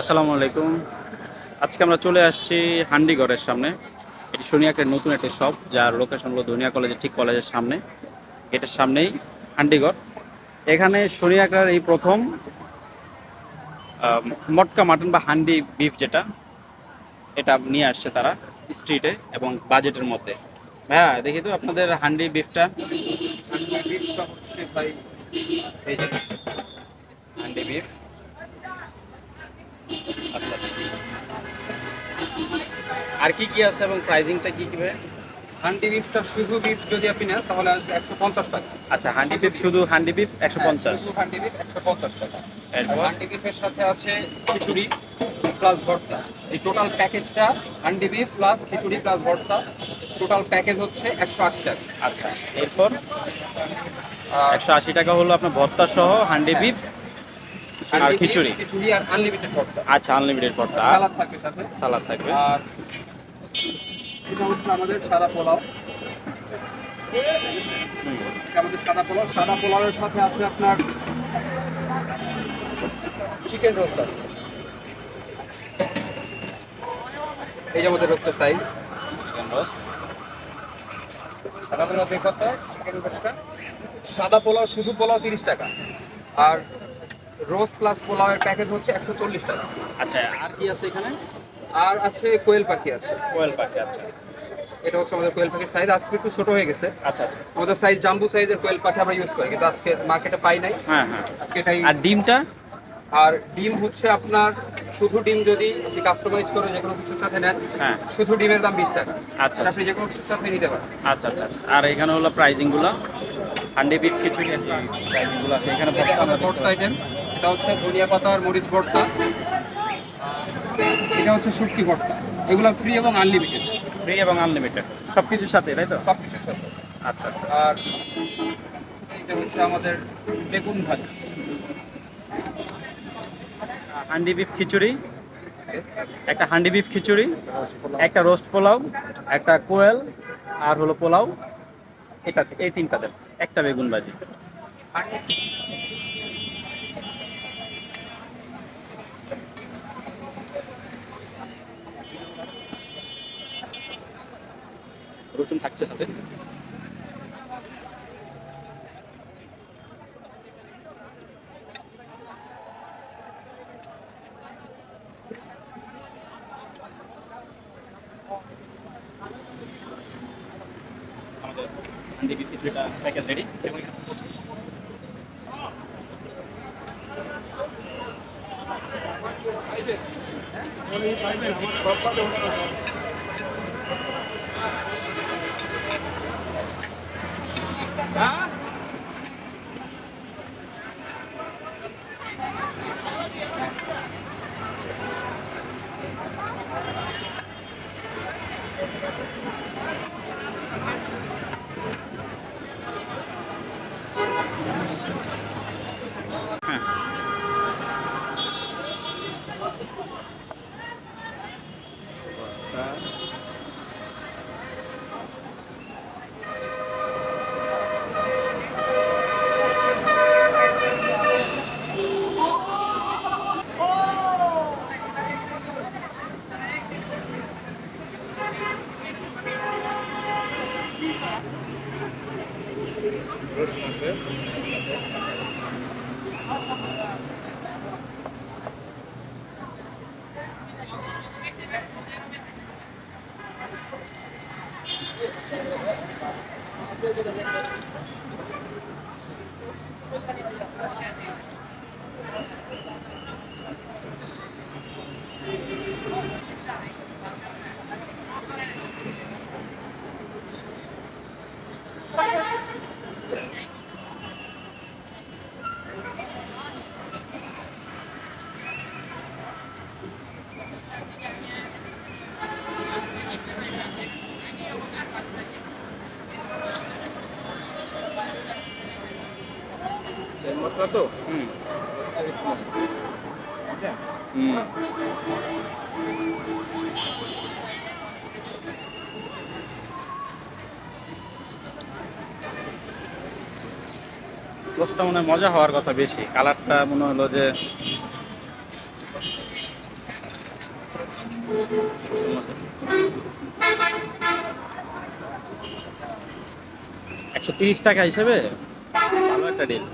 আসসালামু আলাইকুম। আজকে আমরা চলে আসছি হান্ডিগড়ের সামনে। এটি সোনিয়াকের নতুন একটি শপ যার লোকেশন হলো দুনিয়া কলেজের ঠিক কলেজের সামনে। গেটের সামনেই হান্ডিগড়। এখানে সোনিয়াকার এই প্রথম মটকা মাটন বা হান্ডি বিফ যেটা, এটা নিয়ে আসছে তারা স্ট্রিটে এবং বাজেটের মধ্যে। হ্যাঁ দেখি তো আপনাদের হান্ডি বিফটা বিফটা হচ্ছে ভাই। এই যে হান্ডি বিফ। আচ্ছা আচ্ছা। আর কি কি আছে এবং প্রাইজিংটা কি কি ভাই? হান্ডি বিফটা শুধু বিফ যদি আপনি নেন তাহলে আসবে একশো পঞ্চাশ টাকা। আচ্ছা হান্ডি বিফ শুধু হান্ডি বিফ একশো পঞ্চাশ। শুধু হান্ডি বিফ একশো পঞ্চাশ টাকা। হান্ডি বিফের সাথে আছে খিচুড়ি প্লাস ভর্তা। এই টোটাল প্যাকেজটা handi beef plus khichuri plus bharta. Total package হচ্ছে একশো আশি টাকা। আচ্ছা এরপর? একশো আশি টাকা হলো আপনার ভর্তা সহ হান্ডি বিফ আর খিচুড়ি। খিচুড়ি আর আনলিমিটেড ভর্তা। আচ্ছা আনলিমিটেড ভর্তা। সালাদ থাকবে সাথে। সালাদ থাকবে। আর এটা হচ্ছে আমাদের সাদা পোলাও। আমাদের সাদা পোলাও। সাদা পোলাওয়ের সাথে আছে আপনার চিকেন রোস্ট আছে। এই যে আমাদের রোস্টের সাইজ চিকেন রোস্ট সাদা পোলাও চিকেন রোস্টটা সাদা পোলাও শুধু পোলাও তিরিশ টাকা। আর রোজ প্লাস পোলাওয়ের প্যাকেজ হচ্ছে একশো চল্লিশ টাকা। আচ্ছা আর কি আছে এখানে? আর আছে কোয়েল পাখি আছে। কোয়েল পাখি আচ্ছা। এটা হচ্ছে আমাদের কোয়েল পাখির সাইজ আজকে একটু ছোট হয়ে গেছে। আচ্ছা আচ্ছা। আমাদের সাইজ জাম্বু সাইজের কোয়েল পাখি আমরা ইউজ করি কিন্তু আজকে মার্কেটে পাই নাই। হ্যাঁ হ্যাঁ। আজকে এটাই আর ডিমটা? আর ডিম হচ্ছে আপনার শুধু ডিম যদি আপনি কাস্টমাইজ করে যে কোনো কিছুর সাথে নেন হ্যাঁ। শুধু ডিমের দাম বিশ টাকা। আচ্ছা আপনি যে কোনো কিছুর সাথে নিতে পারেন। আচ্ছা আচ্ছা আচ্ছা। আর এখানে হলো প্রাইজিংগুলো হান্ডি বিফ খিচুড়ি প্রাইজিংগুলো আছে। এখানে ভর্তা আইটেম এটা হচ্ছে ধনিয়া পাতা আর মরিচ ভর্তা। এটা হচ্ছে শুটকি ভর্তা। এগুলো ফ্রি এবং আনলিমিটেড ফ্রি এবং আনলিমিটেড সব কিছুর সাথে তাই তো? সব কিছুর সাথে। আচ্ছা আচ্ছা। আর এটা হচ্ছে আমাদের বেগুন ভাজি। হান্ডি বিফ খিচুড়ি, একটা হান্ডি বিফ খিচুড়ি, একটা রোস্ট পোলাও, একটা কোয়েল, আর হলো পোলাও। এটা এই তিনটা দেন একটা বেগুন ভাজি। রসুন থাকছে সাথে। হান্ডি বিফ খিচুড়িটা প্যাকেজ রেডি হ্যাঁ? রসুন আছে Thank you. তো হুম। হুম। রোস্টটা মনে হয় মজা হওয়ার কথা বেশি। কালারটা মনে হলো যে একশো তিরিশ টাকা হিসেবে ভালো একটা ডিল